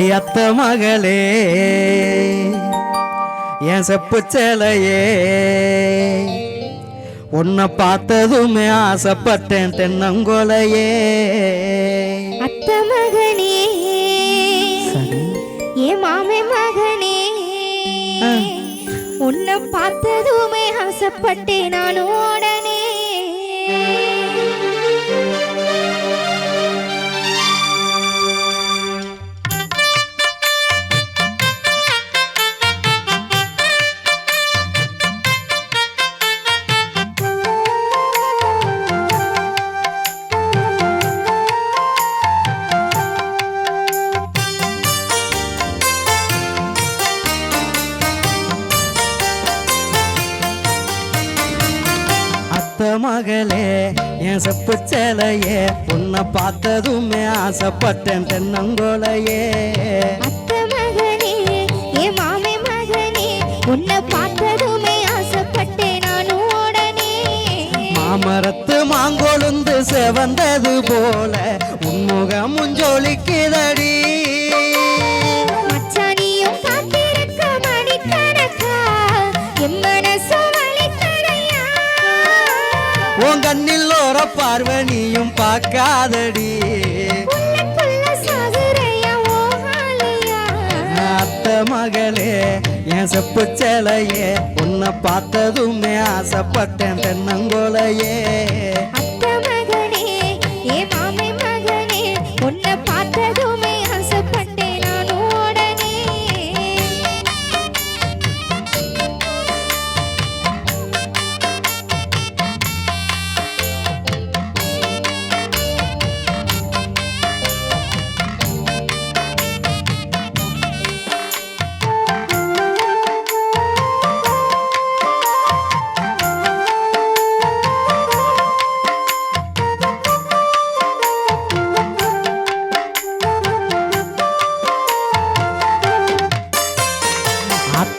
அடியத்த மகளே என் செப்பு சேலையே. உன்னை பார்த்ததுமே ஆசைப்பட்டேன் தென்னங்கொலையே. அத்த மகனே ஏ மாமே மகனே. உன்னை பார்த்ததுமே ஆசைப்பட்டேன். நானும் அத்த மகளே என் செப்பு சேலையே உன்னை பார்த்ததுமே ஆசைப்பட்டேன் தென்னங்கொலையே. மாமரத்து மாங்கொழுந்து செவந்தது போல உன்முகம் முஞ்சொலிக்குதடி. கண்ணில் ஓர பார்வனியும் பார்க்காதடி. அத்த மகளே என் செப்பு சேலையே உன்னை பார்த்ததுமே ஆசைப்பட்டேன் தென்னங்கொலையே. அத்த மகனே ஏ மாமே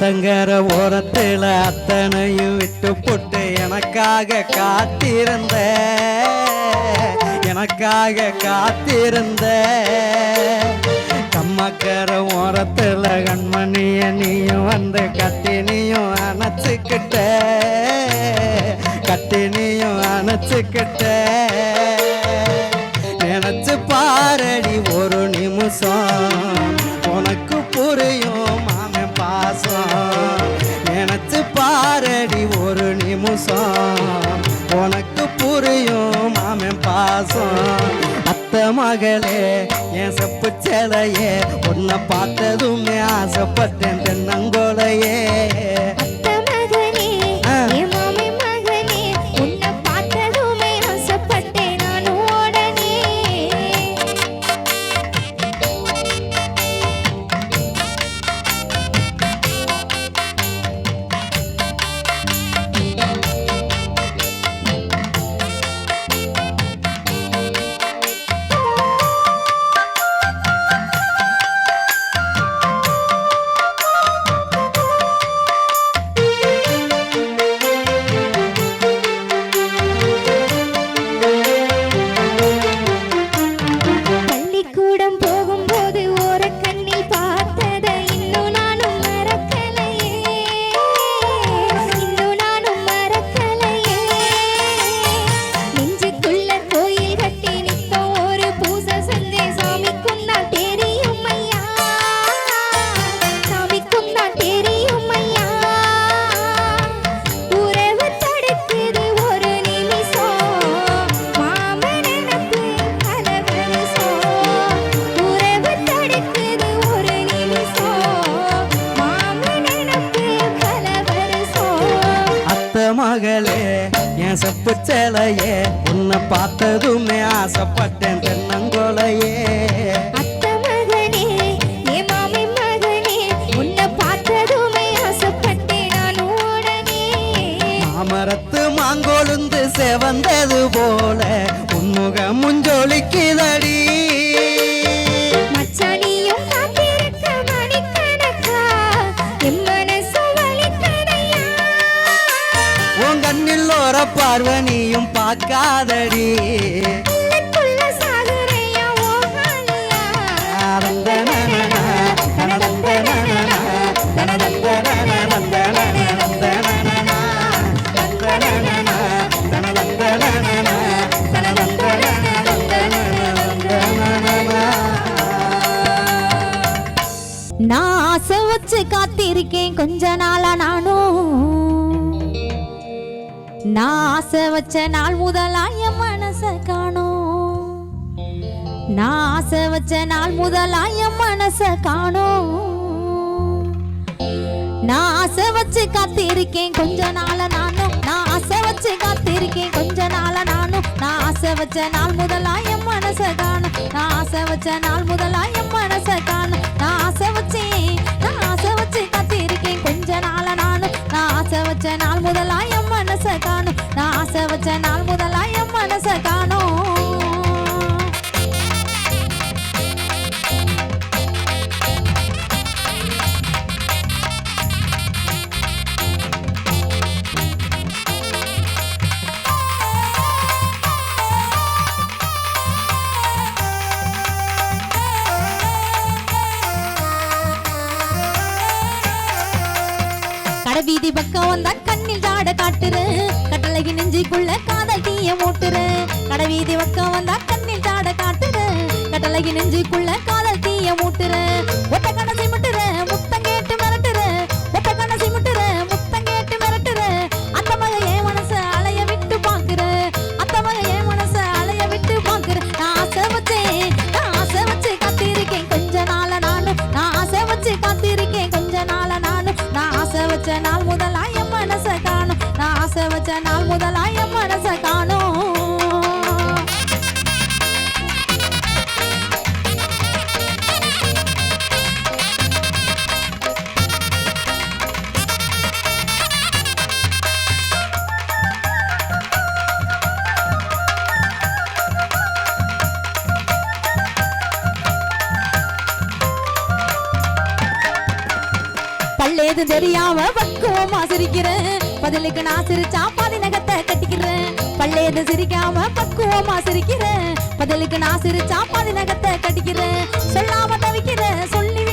ஆத்தங்கர ஓரத்தில் அத்தனையும் விட்டு போட்டு எனக்காக காத்திருந்த எனக்காக காத்திருந்த. ஒரு நிமிஷம். உனக்கு புரியும் மாமன் பாசம். அத்த மகளே என் செப்பு சேலையே உன்னை பார்த்ததுமே ஆசைப்பட்டேன் தென்னங்கோலையே. சேலையே. உன்னை பார்த்ததுமே ஆசைப்பட்டேன் தென்னங்கோலையே. தனதந்தனன, தந்தனன, தந்தனனனா. நான் ஆசை வச்சு காத்திருக்கேன் கொஞ்ச நாளா நானும் நான் ஆசை வச்ச நாள் முதலா என் மனச காணோம். நான் ஆசை வச்ச நாள் முதலா என் மனச காணோம். நான் ஆசை வச்சு காத்திருக்கேன் கொஞ்ச நாள நானும். நான் ஆசை வச்சு காத்திருக்கேன் கொஞ்ச நாள நானும். நான் ஆசை வச்ச நாள் முதலா என் மனச காணும். நான் ஆசை வச்ச நாள் முதலா என் மனச காணும். நான் ஆசை வச்சேன். ஆசை வச்ச நாள் முதலா என் மனச காணும். வீதி பக்கம் வந்தா கண்ணில் ஜாட காட்டுறேன் அழகி நெஞ்சுக்குள்ள காதல் தீய மூட்டுற. கடவீதி பக்கம் வந்தா கண்ணில் தாட காட்டுற. கட்டளைக்கு நெஞ்சுக்குள்ள காதல் தீய மூட்டுற. ஒட்ட கணசி முட்டுற வச்ச நாள் முதலாய மனச காணும். பல்லேது தெரியாம பக்குவமா சிரிக்கிறேன். பதிலுக்கு நான் சிரிச்சா பாதி நகத்தை கட்டிக்கிறேன். பல்லேது சிரிக்காம பக்குவமா சிரிக்கிறேன். பதிலுக்கு நான் சிரிச்சா பாதி நகத்தை கட்டிக்கிறேன். சொல்லாம தவிக்கிறேன். சொல்லி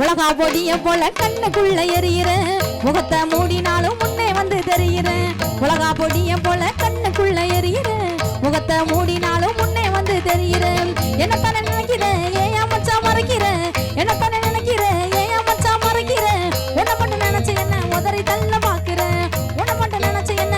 உலகா பொடிய போல கண்ணுக்குள்ள எரியிற? முகத்தை மூடினாலும் முன்னே வந்து தெரியிற. உலகா பொடிய போல கண்ணுக்குள்ள எரியிற? முகத்தை மூடினாலும் முன்னே வந்து தெரியிற. என்னத்தானே நினைக்கிற? ஏன் மச்சா மறைக்கிற? என்னத்தானே நினைக்கிற? ஏன் மச்சா மறைக்கிற? உன்னை மட்டும் நினைச்சு என்ன உதறி தள்ள பாக்குற உன்னை மட்டும் நினைச்சு என்ன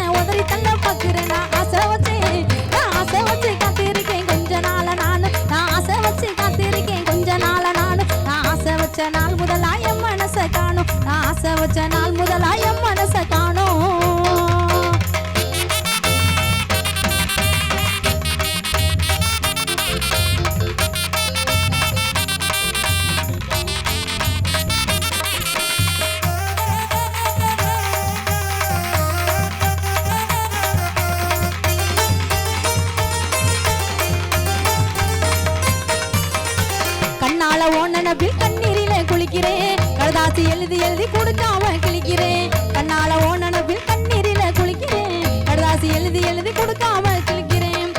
கண்ணால ஓனனபில் கண்ணீரில குளிக்கிறேன். கழுதாசி எழுதி எழுதி கொடுக்காம கிழிக்கிறேன். கண்ணால ஓனனபில் கண்ணீரில குளிக்கிறேன். கழுதாசி எழுதி எழுதி கொடுக்காம கிழிக்கிறேன்.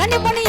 கண்ணு பண்ணி